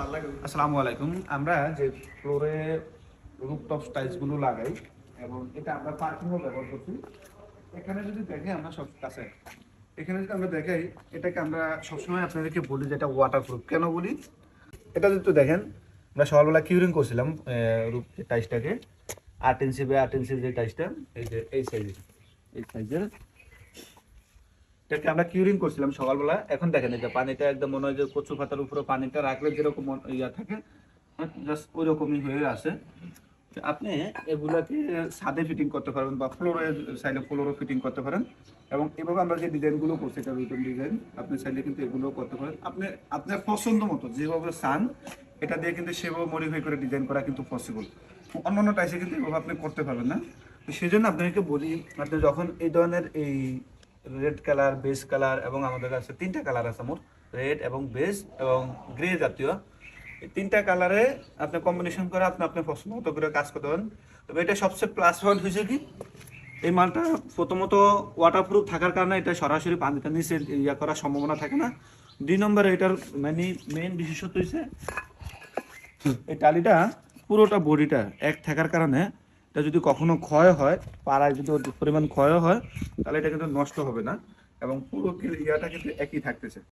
আসসালামু আলাইকুম। আমরা যে ফ্লোরে রুফটপ টাইলসগুলো লাগাই, এবং এটা আমরা পার্কিংও ব্যবহার করছি। এখানে যদি দেখে আমরা সব কাছে, এখানে যদি আমরা দেখাই, এটাকে আমরা সবসময় আপনাদেরকে বলি যে এটা ওয়াটারপ্রুফ কেন বলি? এটা যদি একটু দেখেন, আমরা সকালবেলা কিউরিং করছিলাম রুফ টাইসটাকে আট ইঞ্চি বাই আট ইঞ্চি যে টাইসটা এই যে এই সাইজের এই সাইজের এটাকে আমরা কিউরিং করছিলাম সকালবেলা। এখন দেখেন যে পানিটা একদম মনে হয় যে কচু পাতার উপরে পানিটা রাখলে যেরকম ইয়া থাকে জাস্ট ওই রকমই হয়ে আছে। আপনি এগুলাকে ছাদে ফিটিং করতে পারবেন বা ফ্লোরে চাইলে ফ্লোরও ফিটিং করতে পারেন। এবং এভাবে আমরা যে ডিজাইনগুলো করছি, এটা রিটার্ন ডিজাইন আপনি চাইলে কিন্তু এগুলো করতে পারেন। আপনি, আপনার পছন্দ মতো যেভাবে চান, এটা দিয়ে কিন্তু সেভাবে মডিফাই করে ডিজাইন করা কিন্তু পসিবল অন্যান্য টাইসে কিন্তু এভাবে আপনি করতে পারবেন না। তো সেই জন্য আপনাকে বলি, আপনি যখন এই ধরনের এই রেড কালার বেস কালার এবং আমাদের কাছে তিনটা কালার আছে মোট। রেড এবং বেস এবং গ্রে জাতীয়। এই তিনটা কালারে আপনি কম্বিনেশন করে আপনি আপনার পছন্দ মতো করে কাজ করতে পারেন। তবে এটা সবচেয়ে প্লাস পয়েন্ট হয়েছে কি? এই মালটা প্রথমত ওয়াটারপ্রুফ থাকার কারণে এটা সরাসরি পানিতে নিচে ইয়া করার সম্ভাবনা থাকে না। দুই নম্বরে এটার মানে মেইন বিশেষত্ব হয়েছে এই টালিটা পুরোটা বডিটা এক থাকার কারণে এটা যদি কখনো ক্ষয় হয়, পাড়ায় যদি পরিমাণ ক্ষয় হয়, তাহলে এটা কিন্তু নষ্ট হবে না এবং পুরো ইয়াটা কিন্তু একই থাকতেছে।